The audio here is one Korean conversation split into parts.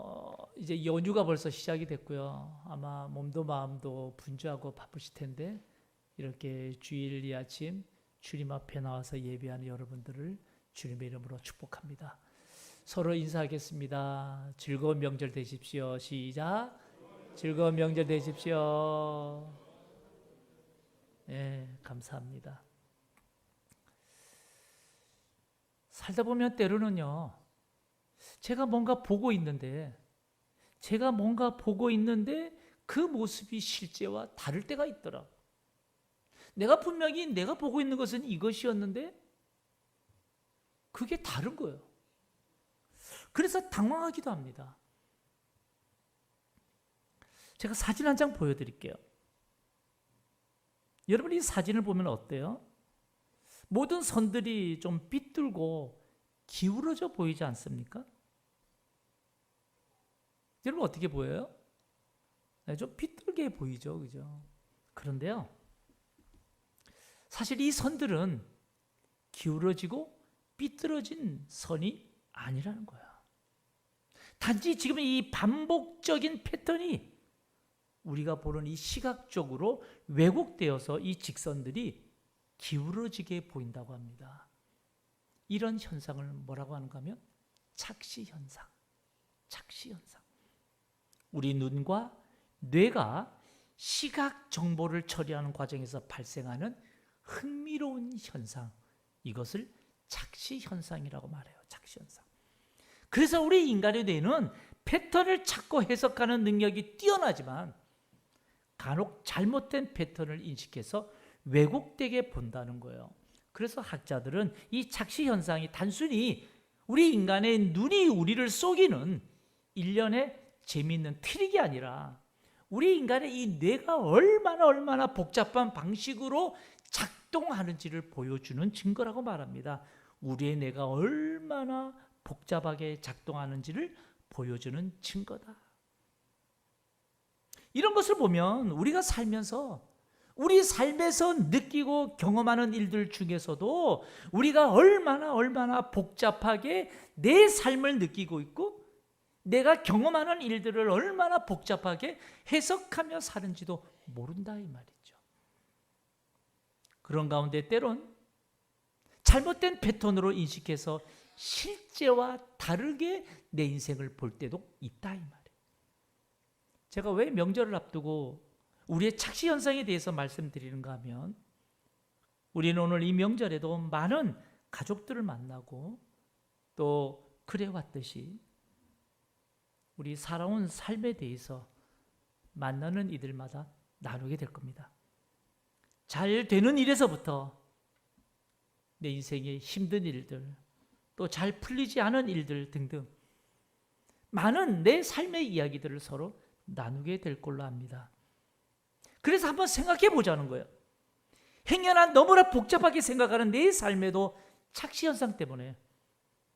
어, 이제 연휴가 벌써 시작이 됐고요. 아마 몸도 마음도 분주하고 바쁘실 텐데 이렇게 주일 이 아침 주님 앞에 나와서 예배하는 여러분들을 주님의 이름으로 축복합니다. 서로 인사하겠습니다. 즐거운 명절 되십시오. 시작. 즐거운 명절 되십시오. 예, 감사합니다. 살다 보면 때로는요, 제가 뭔가 보고 있는데, 제가 뭔가 보고 있는데 그 모습이 실제와 다를 때가 있더라. 내가 분명히 내가 보고 있는 것은 이것이었는데, 그게 다른 거예요. 그래서 당황하기도 합니다. 제가 사진 한 장 보여드릴게요. 여러분 이 사진을 보면 어때요? 모든 선들이 좀 삐뚤고 기울어져 보이지 않습니까? 여러분 어떻게 보여요? 네, 좀 삐뚤게 보이죠, 그죠? 그런데요, 사실 이 선들은 기울어지고 삐뚤어진 선이 아니라는 거야. 단지 지금 이 반복적인 패턴이 우리가 보는 이 시각적으로 왜곡되어서 이 직선들이 기울어지게 보인다고 합니다. 이런 현상을 뭐라고 하는가 하면 착시 현상. 착시 현상. 우리 눈과 뇌가 시각 정보를 처리하는 과정에서 발생하는 흥미로운 현상. 이것을 착시 현상이라고 말해요. 착시 현상. 그래서 우리 인간의 뇌는 패턴을 찾고 해석하는 능력이 뛰어나지만 간혹 잘못된 패턴을 인식해서 왜곡되게 본다는 거예요. 그래서 학자들은 이 착시 현상이 단순히 우리 인간의 눈이 우리를 속이는 일련의 재미있는 트릭이 아니라 우리 인간의 이 뇌가 얼마나 얼마나 복잡한 방식으로 작동하는지를 보여주는 증거라고 말합니다. 우리의 뇌가 얼마나 복잡하게 작동하는지를 보여주는 증거다. 이런 것을 보면 우리가 살면서 우리 삶에서 느끼고 경험하는 일들 중에서도 우리가 얼마나 얼마나 복잡하게 내 삶을 느끼고 있고 내가 경험하는 일들을 얼마나 복잡하게 해석하며 사는지도 모른다 이 말이죠. 그런 가운데 때론 잘못된 패턴으로 인식해서 실제와 다르게 내 인생을 볼 때도 있다 이 말이에요. 제가 왜 명절을 앞두고 우리의 착시 현상에 대해서 말씀드리는가 하면 우리는 오늘 이 명절에도 많은 가족들을 만나고 또 그래 왔듯이 우리 살아온 삶에 대해서 만나는 이들마다 나누게 될 겁니다. 잘 되는 일에서부터 내 인생의 힘든 일들, 또 잘 풀리지 않은 일들 등등 많은 내 삶의 이야기들을 서로 나누게 될 걸로 압니다. 그래서 한번 생각해 보자는 거예요. 행여나 너무나 복잡하게 생각하는 내 삶에도 착시 현상 때문에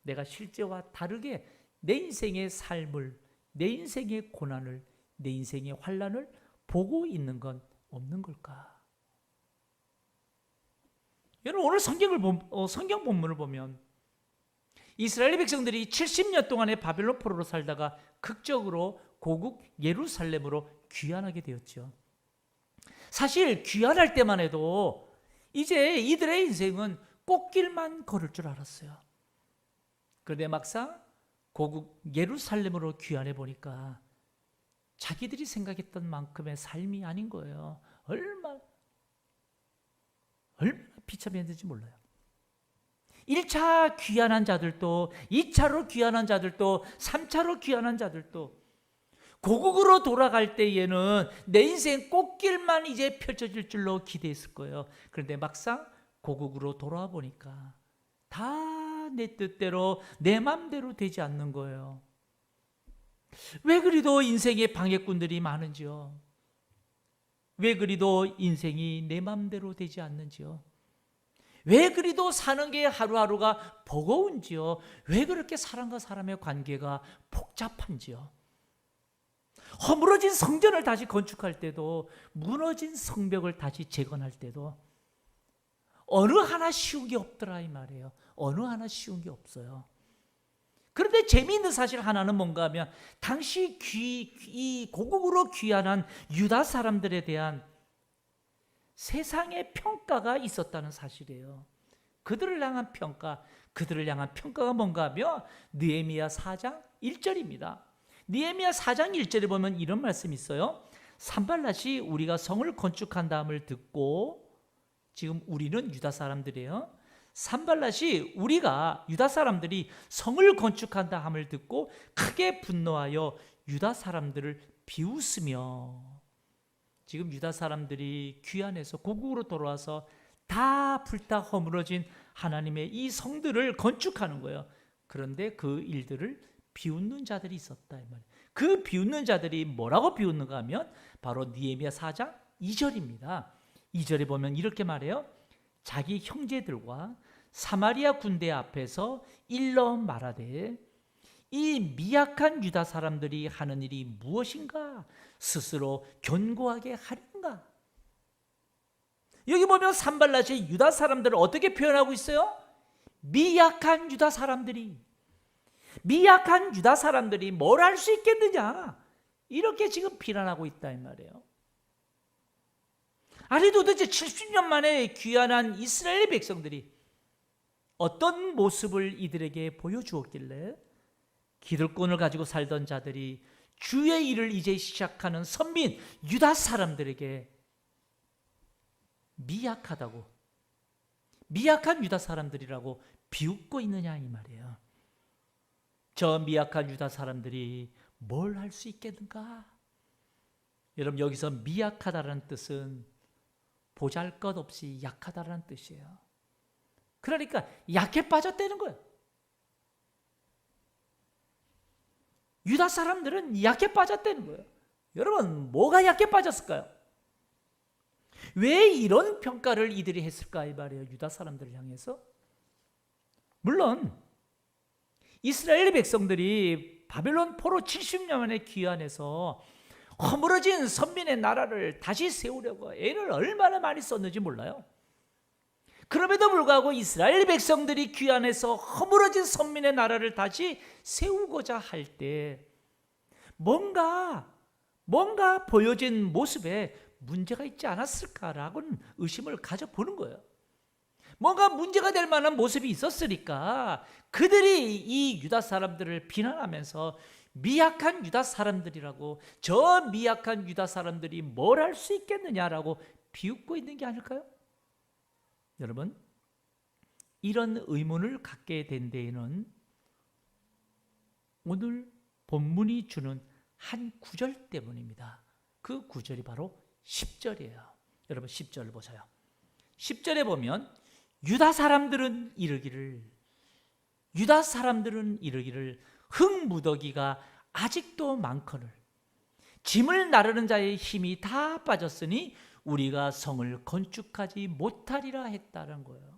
내가 실제와 다르게 내 인생의 삶을, 내 인생의 고난을, 내 인생의 환란을 보고 있는 건 없는 걸까? 여러분 오늘 성경을 어, 성경 본문을 보면 이스라엘 백성들이 70년 동안의 바벨론 포로로 살다가 극적으로 고국 예루살렘으로 귀환하게 되었죠. 사실 귀환할 때만 해도 이제 이들의 인생은 꽃길만 걸을 줄 알았어요. 그런데 막상 고국 예루살렘으로 귀환해 보니까 자기들이 생각했던 만큼의 삶이 아닌 거예요. 얼마 얼마나 비참했는지 몰라요. 1차 귀환한 자들도 2차로 귀환한 자들도 3차로 귀환한 자들도 고국으로 돌아갈 때에는 내 인생 꽃길만 이제 펼쳐질 줄로 기대했을 거예요. 그런데 막상 고국으로 돌아와 보니까 다 내 뜻대로 내 맘대로 되지 않는 거예요. 왜 그리도 인생의 방해꾼들이 많은지요? 왜 그리도 인생이 내 맘대로 되지 않는지요? 왜 그리도 사는 게 하루하루가 버거운지요? 왜 그렇게 사람과 사람의 관계가 복잡한지요? 허물어진 성전을 다시 건축할 때도 무너진 성벽을 다시 재건할 때도 어느 하나 쉬운 게 없더라 이 말이에요. 어느 하나 쉬운 게 없어요. 그런데 재미있는 사실 하나는 뭔가 하면 당시 귀, 이 고국으로 귀환한 유다 사람들에 대한 세상의 평가가 있었다는 사실이에요. 그들을 향한 평가, 그들을 향한 평가가 뭔가 하면 느헤미야 4장 1절입니다. 느헤미야 4장 1절에 보면 이런 말씀이 있어요. 산발랏이 우리가 성을 건축한 다음을 듣고 지금 우리는 유다 사람들이에요. 산발랏이 우리가 유다 사람들이 성을 건축한다 함을 듣고 크게 분노하여 유다 사람들을 비웃으며 지금 유다 사람들이 귀환해서 고국으로 돌아와서 다 불타 허물어진 하나님의 이 성들을 건축하는 거예요. 그런데 그 일들을 비웃는 자들이 있었다 이 말이에요. 그 비웃는 자들이 뭐라고 비웃는가 하면 바로 니에미야 4장 2절입니다. 2절에 보면 이렇게 말해요. 자기 형제들과 사마리아 군대 앞에서 일러 말하되 이 미약한 유다 사람들이 하는 일이 무엇인가 스스로 견고하게 하리인가 여기 보면 산발랏이 유다 사람들을 어떻게 표현하고 있어요? 미약한 유다 사람들이 미약한 유다 사람들이 뭘 할 수 있겠느냐 이렇게 지금 비난하고 있다 이 말이에요. 아니 도대체 70년 만에 귀환한 이스라엘 백성들이 어떤 모습을 이들에게 보여주었길래 기득권을 가지고 살던 자들이 주의 일을 이제 시작하는 선민 유다 사람들에게 미약하다고 미약한 유다 사람들이라고 비웃고 있느냐 이 말이에요. 저 미약한 유다 사람들이 뭘 할 수 있겠는가? 여러분 여기서 미약하다라는 뜻은 보잘 것 없이 약하다라는 뜻이에요. 그러니까 약해 빠졌다는 거예요. 유다 사람들은 약해 빠졌다는 거예요. 여러분 뭐가 약해 빠졌을까요? 왜 이런 평가를 이들이 했을까 이 말이에요. 유다 사람들을 향해서. 물론 이스라엘 백성들이 바벨론 포로 70년 만에 귀환해서 허물어진 선민의 나라를 다시 세우려고 애를 얼마나 많이 썼는지 몰라요. 그럼에도 불구하고 이스라엘 백성들이 귀환해서 허물어진 선민의 나라를 다시 세우고자 할 때 뭔가 뭔가 보여진 모습에 문제가 있지 않았을까라고는 의심을 가져보는 거예요. 뭔가 문제가 될 만한 모습이 있었으니까 그들이 이 유다 사람들을 비난하면서 미약한 유다 사람들이라고 저 미약한 유다 사람들이 뭘 할 수 있겠느냐라고 비웃고 있는 게 아닐까요? 여러분 이런 의문을 갖게 된 데에는 오늘 본문이 주는 한 구절 때문입니다. 그 구절이 바로 10절이에요. 여러분 10절 보세요. 10절에 보면 유다 사람들은 이르기를 유다 사람들은 이르기를 흙무더기가 아직도 많거늘 짐을 나르는 자의 힘이 다 빠졌으니 우리가 성을 건축하지 못하리라 했다는 거예요.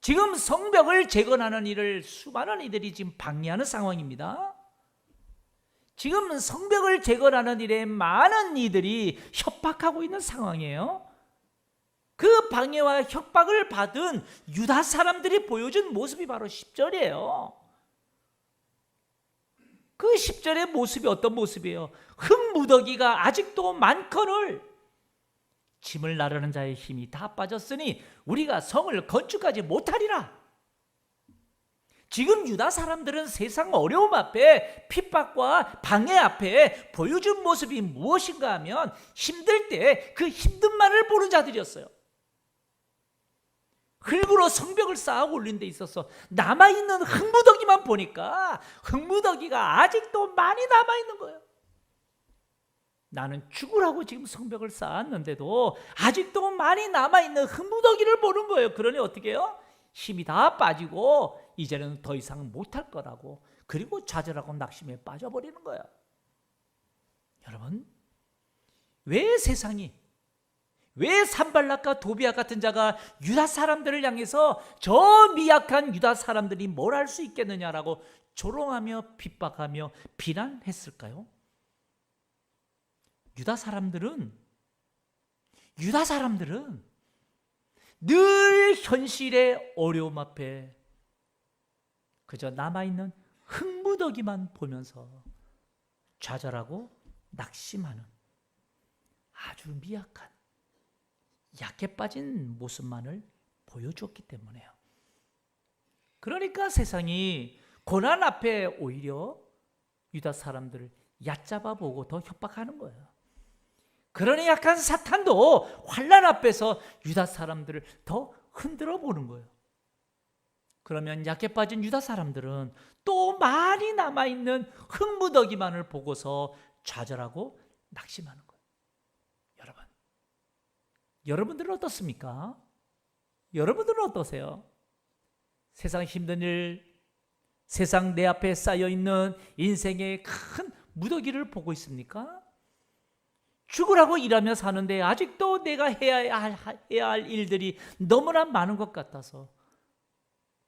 지금 성벽을 재건하는 일을 수많은 이들이 지금 방해하는 상황입니다. 지금 성벽을 재건하는 일에 많은 이들이 협박하고 있는 상황이에요. 그 방해와 협박을 받은 유다 사람들이 보여준 모습이 바로 10절이에요. 그 10절의 모습이 어떤 모습이에요? 흙무더기가 아직도 많거늘 짐을 나르는 자의 힘이 다 빠졌으니 우리가 성을 건축하지 못하리라. 지금 유다 사람들은 세상 어려움 앞에 핍박과 방해 앞에 보여준 모습이 무엇인가 하면 힘들 때 그 힘든만을 보는 자들이었어요. 흙으로 성벽을 쌓아 올린 데 있어서 남아있는 흙무더기만 보니까 흙무더기가 아직도 많이 남아있는 거예요. 나는 죽으라고 지금 성벽을 쌓았는데도 아직도 많이 남아있는 흙무더기를 보는 거예요. 그러니 어떻게 해요? 힘이 다 빠지고 이제는 더 이상 못할 거라고 그리고 좌절하고 낙심에 빠져버리는 거야. 여러분, 왜 세상이 왜 산발락과 도비아 같은 자가 유다 사람들을 향해서 저 미약한 유다 사람들이 뭘 할 수 있겠느냐라고 조롱하며 핍박하며 비난했을까요? 유다 사람들은 유다 사람들은 늘 현실의 어려움 앞에 그저 남아있는 흙무더기만 보면서 좌절하고 낙심하는 아주 미약한 약해 빠진 모습만을 보여주었기 때문에요. 그러니까 세상이 고난 앞에 오히려 유다 사람들을 얕잡아 보고 더 협박하는 거예요. 그러니 약한 사탄도 환란 앞에서 유다 사람들을 더 흔들어 보는 거예요. 그러면 약해 빠진 유다 사람들은 또 많이 남아 있는 흙무더기만을 보고서 좌절하고 낙심하는 거예요. 여러분, 여러분들은 어떻습니까? 여러분들은 어떠세요? 세상 힘든 일, 세상 내 앞에 쌓여 있는 인생의 큰 무더기를 보고 있습니까? 죽으라고 일하며 사는데 아직도 내가 해야 할, 해야 할 일들이 너무나 많은 것 같아서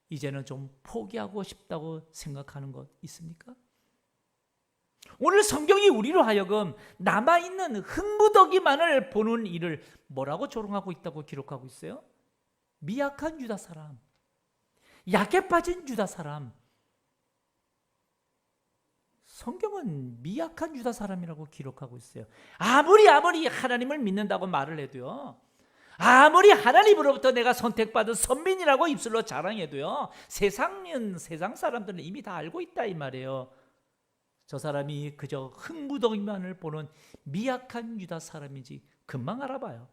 이제는 좀 포기하고 싶다고 생각하는 것 있습니까? 오늘 성경이 우리로 하여금 남아있는 흙무더기만을 보는 일을 뭐라고 조롱하고 있다고 기록하고 있어요? 미약한 유다 사람, 약해 빠진 유다 사람. 성경은 미약한 유다 사람이라고 기록하고 있어요. 아무리 아무리 하나님을 믿는다고 말을 해도요. 아무리 하나님으로부터 내가 선택받은 선민이라고 입술로 자랑해도요. 세상은 세상 사람들은 이미 다 알고 있다 이 말이에요. 저 사람이 그저 흙무더기만을 보는 미약한 유다 사람인지 금방 알아봐요.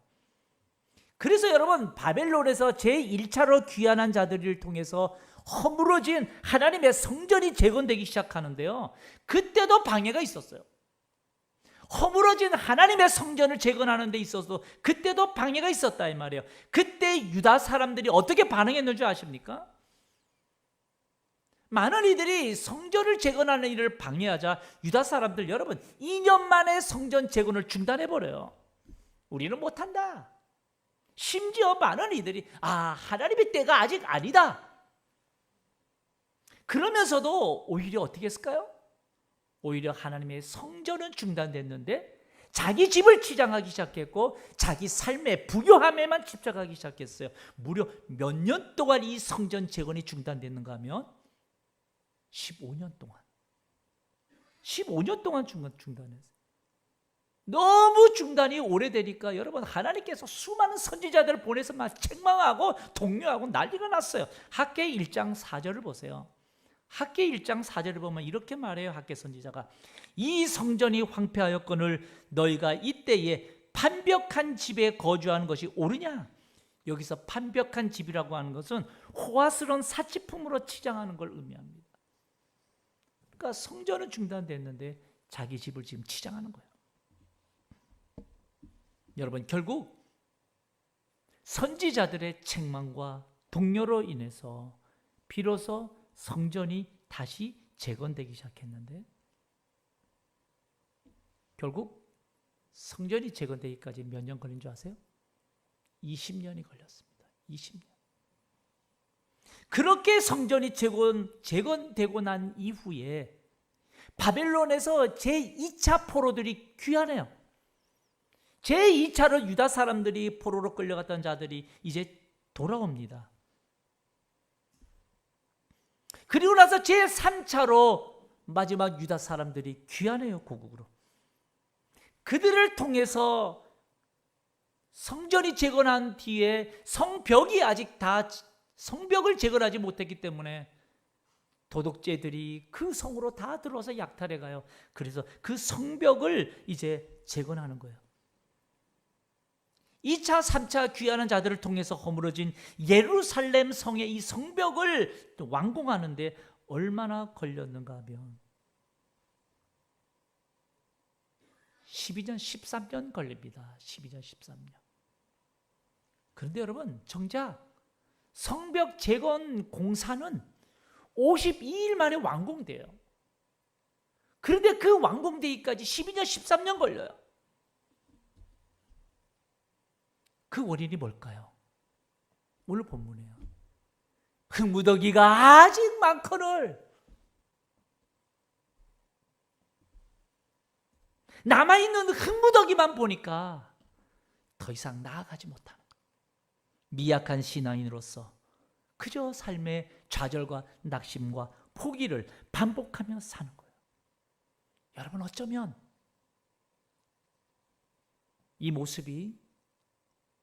그래서 여러분 바벨론에서 제1차로 귀환한 자들을 통해서 허물어진 하나님의 성전이 재건되기 시작하는데요. 그때도 방해가 있었어요. 허물어진 하나님의 성전을 재건하는 데 있어서 그때도 방해가 있었다 이 말이에요. 그때 유다 사람들이 어떻게 반응했는 줄 아십니까? 많은 이들이 성전을 재건하는 일을 방해하자 유다 사람들 여러분 2년 만에 성전 재건을 중단해 버려요. 우리는 못한다. 심지어 많은 이들이 아 하나님의 때가 아직 아니다. 그러면서도 오히려 어떻게 했을까요? 오히려 하나님의 성전은 중단됐는데 자기 집을 치장하기 시작했고 자기 삶의 부요함에만 집착하기 시작했어요. 무려 몇 년 동안 이 성전 재건이 중단됐는가 하면 15년 동안 15년 동안 중단, 중단했어요. 너무 중단이 오래되니까 여러분 하나님께서 수많은 선지자들을 보내서 막 책망하고 독려하고 난리가 났어요. 학계 1장 4절을 보세요. 학계 1장 4절을 보면 이렇게 말해요. 학계 선지자가 이 성전이 황폐하였거늘 너희가 이때에 판벽한 집에 거주하는 것이 옳으냐? 여기서 판벽한 집이라고 하는 것은 호화스러운 사치품으로 치장하는 걸 의미합니다. 그러니까 성전은 중단됐는데 자기 집을 지금 치장하는 거예요. 여러분 결국 선지자들의 책망과 동료로 인해서 비로소 성전이 다시 재건되기 시작했는데 결국 성전이 재건되기까지 몇 년 걸린 줄 아세요? 20년이 걸렸습니다. 20년. 그렇게 성전이 재건, 재건되고 난 이후에 바벨론에서 제2차 포로들이 귀환해요. 제2차로 유다 사람들이 포로로 끌려갔던 자들이 이제 돌아옵니다. 그리고 나서 제3차로 마지막 유다 사람들이 귀환해요, 고국으로. 그들을 통해서 성전이 재건한 뒤에 성벽이 아직 다 성벽을 재건하지 못했기 때문에 도둑죄들이 그 성으로 다 들어와서 약탈해 가요. 그래서 그 성벽을 이제 재건하는 거예요. 2차, 3차 귀하는 자들을 통해서 허물어진 예루살렘 성의 이 성벽을 완공하는데 얼마나 걸렸는가 하면 12년, 13년 걸립니다. 12년, 13년. 그런데 여러분, 정작 성벽 재건 공사는 52일 만에 완공돼요. 그런데 그 완공되기까지 12년, 13년 걸려요. 그 원인이 뭘까요? 오늘 본문이에요. 흙무더기가 아직 많거늘 남아있는 흙무더기만 보니까 더 이상 나아가지 못하는. 미약한 신앙인으로서 그저 삶의 좌절과 낙심과 포기를 반복하며 사는 거예요. 여러분 어쩌면 이 모습이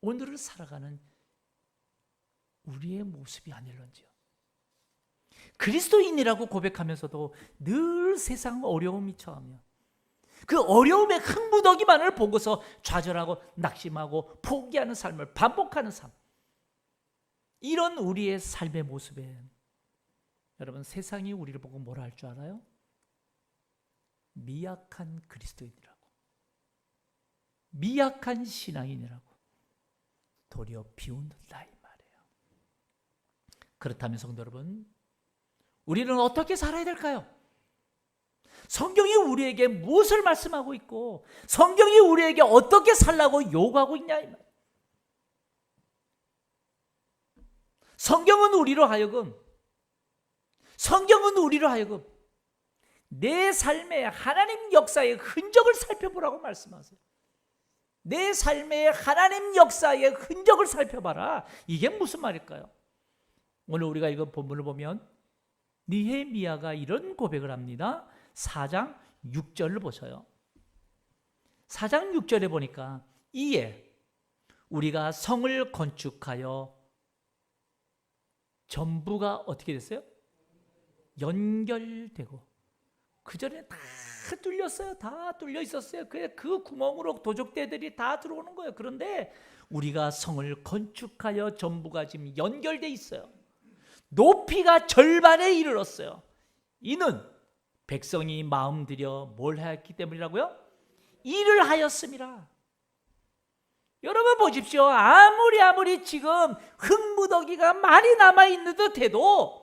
오늘을 살아가는 우리의 모습이 아닐런지요. 그리스도인이라고 고백하면서도 늘 세상 어려움이 처하며 그 어려움의 흥무더기만을 보고서 좌절하고 낙심하고 포기하는 삶을 반복하는 삶. 이런 우리의 삶의 모습에 여러분 세상이 우리를 보고 뭐라 할 줄 알아요? 미약한 그리스도인이라고. 미약한 신앙인이라고. 도리어 비웃는다 이 말이에요. 그렇다면 성도 여러분, 우리는 어떻게 살아야 될까요? 성경이 우리에게 무엇을 말씀하고 있고 성경이 우리에게 어떻게 살라고 요구하고 있냐 이 말. 성경은 우리로 하여금 성경은 우리로 하여금 내 삶의 하나님 역사의 흔적을 살펴보라고 말씀하세요. 내 삶의 하나님 역사의 흔적을 살펴봐라. 이게 무슨 말일까요? 오늘 우리가 이거 본문을 보면 니헤미야가 이런 고백을 합니다. 4장 6절을 보셔요. 4장 6절에 보니까 이에 우리가 성을 건축하여 전부가 어떻게 됐어요? 연결되고 그 전에 다 뚫렸어요. 다 뚫려 있었어요. 그, 그 구멍으로 도적대들이 다 들어오는 거예요. 그런데 우리가 성을 건축하여 전부가 지금 연결돼 있어요. 높이가 절반에 이르렀어요. 이는 백성이 마음 들여 뭘 하였기 때문이라고요? 일을 하였습니다. 여러분 보십시오. 아무리 아무리 지금 흙무더기가 많이 남아 있는 듯해도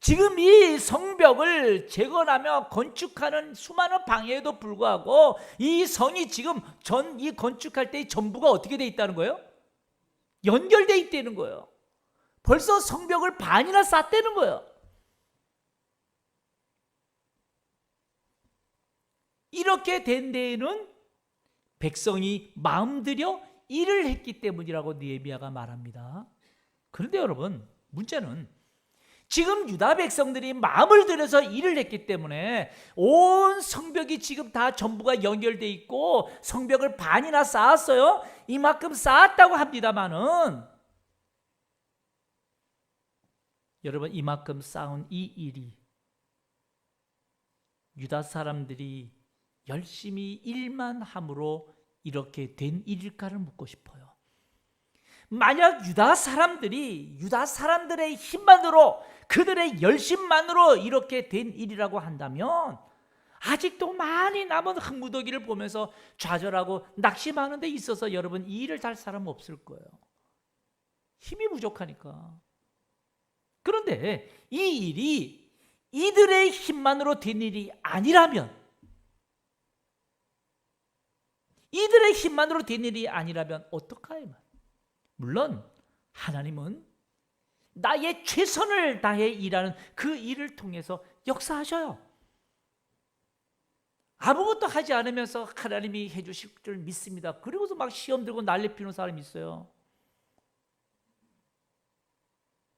지금 이 성벽을 재건하며 건축하는 수많은 방해에도 불구하고 이 성이 지금 전 이 건축할 때 전부가 어떻게 돼 있다는 거예요? 연결돼 있다는 거예요. 벌써 성벽을 반이나 쌓다는 거예요. 이렇게 된 데에는 백성이 마음 들여 일을 했기 때문이라고 느헤미야가 말합니다. 그런데 여러분, 문제는 지금 유다 백성들이 마음을 들여서 일을 했기 때문에 온 성벽이 지금 다 전부가 연결돼 있고 성벽을 반이나 쌓았어요. 이만큼 쌓았다고 합니다만은 여러분 이만큼 쌓은 이 일이 유다 사람들이 열심히 일만 함으로 이렇게 된 일일까를 묻고 싶어요. 만약 유다 사람들이 유다 사람들의 힘만으로 그들의 열심만으로 이렇게 된 일이라고 한다면 아직도 많이 남은 흙무더기를 보면서 좌절하고 낙심하는 데 있어서 여러분 이 일을 할 사람 없을 거예요. 힘이 부족하니까. 그런데 이 일이 이들의 힘만으로 된 일이 아니라면 이들의 힘만으로 된 일이 아니라면 어떡하요? 물론 하나님은 나의 최선을 다해 일하는 그 일을 통해서 역사하셔요. 아무것도 하지 않으면서 하나님이 해주실 줄 믿습니다. 그리고서 막 시험 들고 난리 피는 사람이 있어요.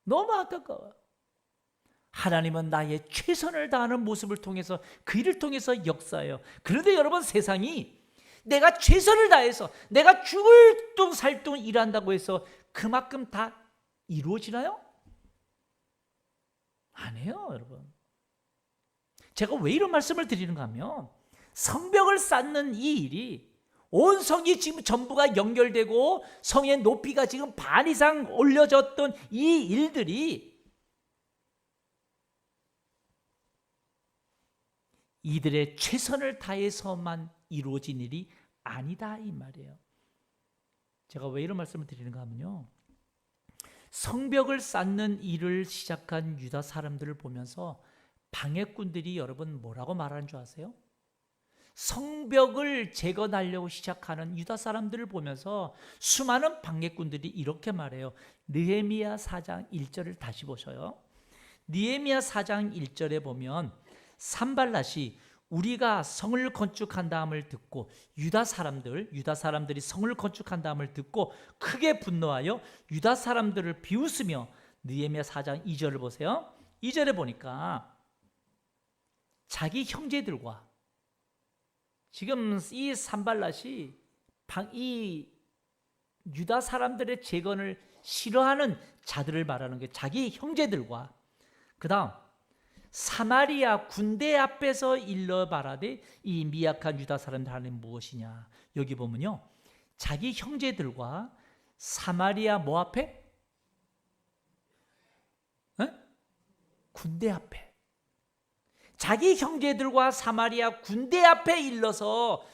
너무 안타까워요. 하나님은 나의 최선을 다하는 모습을 통해서 그 일을 통해서 역사해요. 그런데 여러분 세상이 내가 최선을 다해서 내가 죽을 둥 살 둥 일한다고 해서 그만큼 다 이루어지나요? 아니에요, 여러분. 제가 왜 이런 말씀을 드리는가 하면 성벽을 쌓는 이 일이 온 성이 지금 전부가 연결되고 성의 높이가 지금 반 이상 올려졌던 이 일들이 이들의 최선을 다해서만 이루어진 일이 아니다 이 말이에요. 제가 왜 이런 말씀을 드리는가 하면요. 성벽을 쌓는 일을 시작한 유다 사람들을 보면서 방해꾼들이 여러분 뭐라고 말하는 줄 아세요? 성벽을 재건하려고 시작하는 유다 사람들을 보면서 수많은 방해꾼들이 이렇게 말해요. 느헤미야 4장 1절을 다시 보셔요. 느헤미야 4장 1절에 보면 산발랏이 우리가 성을 건축한 다음을 듣고 유다 사람들 유다 사람들이 성을 건축한 다음을 듣고 크게 분노하여 유다 사람들을 비웃으며 느헤미야 4장 2절을 보세요. 2절에 보니까 자기 형제들과 지금 이 산발랏이 방- 이 유다 사람들의 재건을 싫어하는 자들을 말하는 게 자기 형제들과 그다음 사마리아 군대 앞에서 일러 말하되 이 미약한 유다 사람들 하는 무엇이냐 여기 보면요 자기 형제들과 사마리아 뭐 앞에 에? 군대 앞에 자기 형제들과 사마리아 군대 앞에 일러서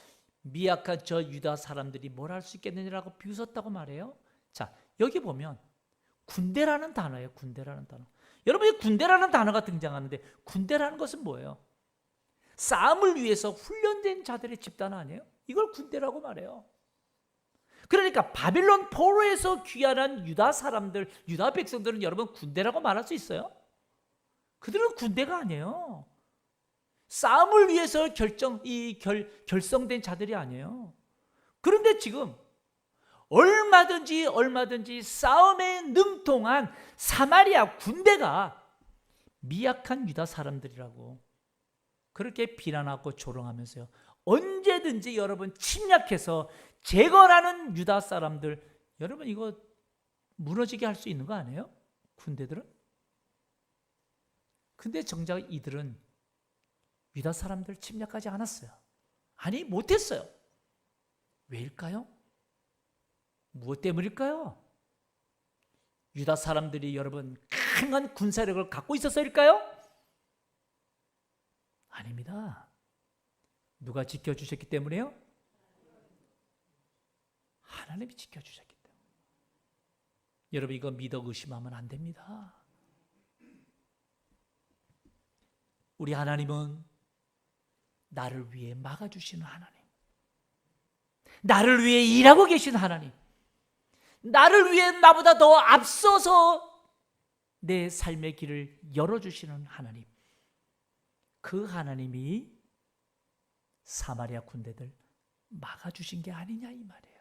미약한 저 유다 사람들이 뭘 할 수 있겠느냐라고 비웃었다고 말해요. 자, 여기 보면 군대라는 단어예요. 군대라는 단어. 여러분, 이 군대라는 단어가 등장하는데 군대라는 것은 뭐예요? 싸움을 위해서 훈련된 자들의 집단 아니에요? 이걸 군대라고 말해요. 그러니까 바빌론 포로에서 귀환한 유다 사람들, 유다 백성들은 여러분 군대라고 말할 수 있어요? 그들은 군대가 아니에요. 싸움을 위해서 결정 이 결, 결성된 자들이 아니에요. 그런데 지금 얼마든지 얼마든지 싸움에 능통한 사마리아 군대가 미약한 유다 사람들이라고 그렇게 비난하고 조롱하면서요. 언제든지 여러분 침략해서 제거하는 유다 사람들 여러분 이거 무너지게 할 수 있는 거 아니에요? 군대들은? 근데 정작 이들은 유다 사람들 침략하지 않았어요. 아니 못했어요. 왜일까요? 무엇 때문일까요? 유다 사람들이 여러분 강한 군사력을 갖고 있어서일까요? 아닙니다. 누가 지켜주셨기 때문에요? 하나님이 지켜주셨기 때문에. 여러분 이거 믿어 의심하면 안 됩니다. 우리 하나님은 나를 위해 막아주시는 하나님. 나를 위해 일하고 계신 하나님. 나를 위해 나보다 더 앞서서 내 삶의 길을 열어주시는 하나님. 그 하나님이 사마리아 군대들 막아주신 게 아니냐 이 말이에요.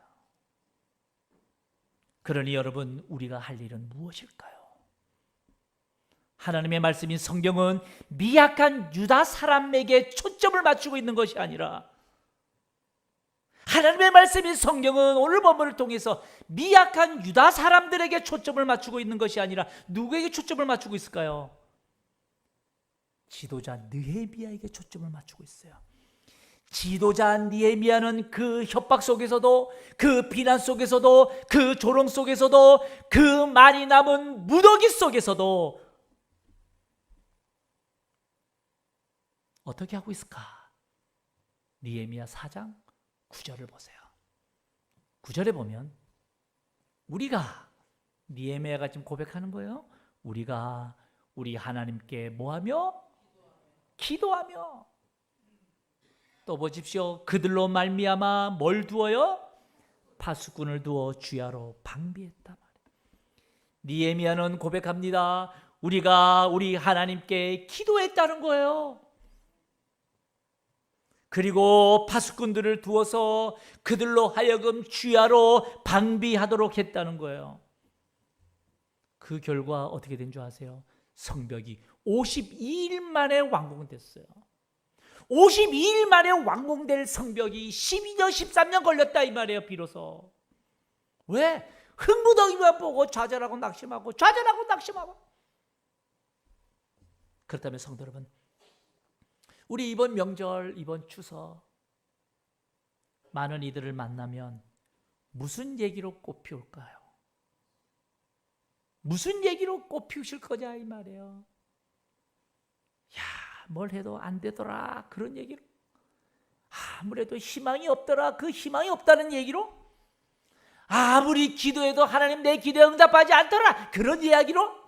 그러니 여러분 우리가 할 일은 무엇일까요? 하나님의 말씀인 성경은 미약한 유다 사람에게 초점을 맞추고 있는 것이 아니라 하나님의 말씀인 성경은 오늘 본문을 통해서 미약한 유다 사람들에게 초점을 맞추고 있는 것이 아니라 누구에게 초점을 맞추고 있을까요? 지도자 느헤미야에게 초점을 맞추고 있어요. 지도자 느헤미야는 그 협박 속에서도 그 비난 속에서도 그 조롱 속에서도 그 많이 남은 무더기 속에서도 어떻게 하고 있을까? 니에미야 4장 9절을 보세요. 9절에 보면 우리가 니에미야가 지금 고백하는 거예요. 우리가 우리 하나님께 뭐하며 기도하며 또 보십시오. 그들로 말미암아 뭘 두어요? 파수꾼을 두어 주야로 방비했다 말이에요. 니에미야는 고백합니다. 우리가 우리 하나님께 기도했다는 거예요. 그리고 파수꾼들을 두어서 그들로 하여금 주야로 방비하도록 했다는 거예요. 그 결과 어떻게 된 줄 아세요? 성벽이 52일 만에 완공됐어요. 52일 만에 완공될 성벽이 12년, 13년 걸렸다 이 말이에요, 비로소. 왜? 흙무덩이만 보고 좌절하고 낙심하고 좌절하고 낙심하고. 그렇다면 성도 여러분, 우리 이번 명절, 이번 추석 많은 이들을 만나면 무슨 얘기로 꽃피울까요? 무슨 얘기로 꽃피우실 거냐 이 말이에요. 야, 뭘 해도 안 되더라 그런 얘기로. 아무래도 희망이 없더라 그 희망이 없다는 얘기로. 아무리 기도해도 하나님 내 기도에 응답하지 않더라 그런 이야기로.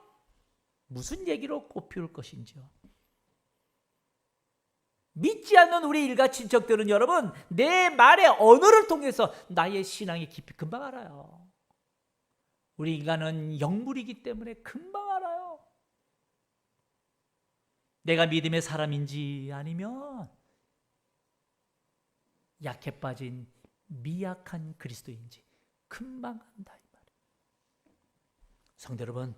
무슨 얘기로 꽃피울 것인지요. 믿지 않는 우리 일가 친척들은 여러분 내 말의 언어를 통해서 나의 신앙의 깊이 금방 알아요. 우리 인간은 영물이기 때문에 금방 알아요. 내가 믿음의 사람인지 아니면 약해 빠진 미약한 그리스도인지 금방 안다 이 말이에요. 성도 여러분,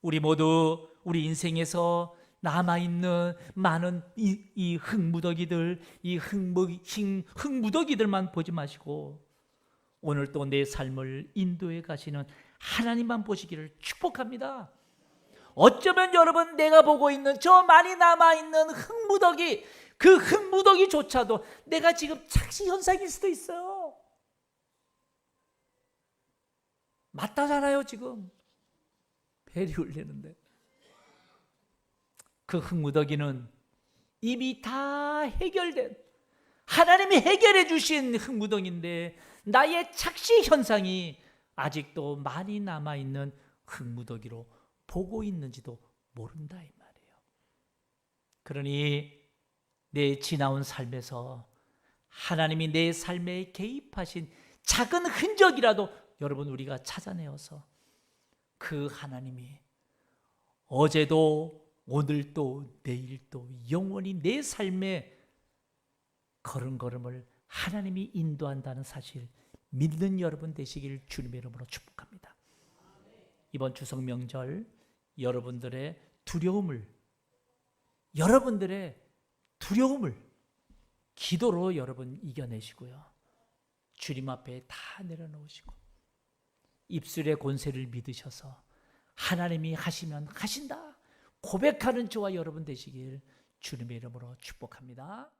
우리 모두 우리 인생에서 남아있는 많은 이, 이 흙무더기들, 이 흙무, 흙, 흙무더기들만 보지 마시고 오늘 또 내 삶을 인도해 가시는 하나님만 보시기를 축복합니다. 어쩌면 여러분 내가 보고 있는 저 많이 남아있는 흙무더기, 그 흙무더기조차도 내가 지금 착시 현상일 수도 있어요. 맞다잖아요, 지금. 벨이 울리는데. 그 흙무더기는 이미 다 해결된 하나님이 해결해 주신 흙무더기인데 나의 착시 현상이 아직도 많이 남아 있는 흙무더기로 보고 있는지도 모른다 이 말이에요. 그러니 내 지나온 삶에서 하나님이 내 삶에 개입하신 작은 흔적이라도 여러분 우리가 찾아내어서 그 하나님이 어제도 오늘도 내일도 영원히 내 삶에 걸음걸음을 하나님이 인도한다는 사실 믿는 여러분 되시길 주님의 이름으로 축복합니다. 이번 추석 명절 여러분들의 두려움을 여러분들의 두려움을 기도로 여러분 이겨내시고요. 주님 앞에 다 내려놓으시고 입술의 권세를 믿으셔서 하나님이 하시면 하신다 고백하는 저와 여러분 되시길 주님의 이름으로 축복합니다.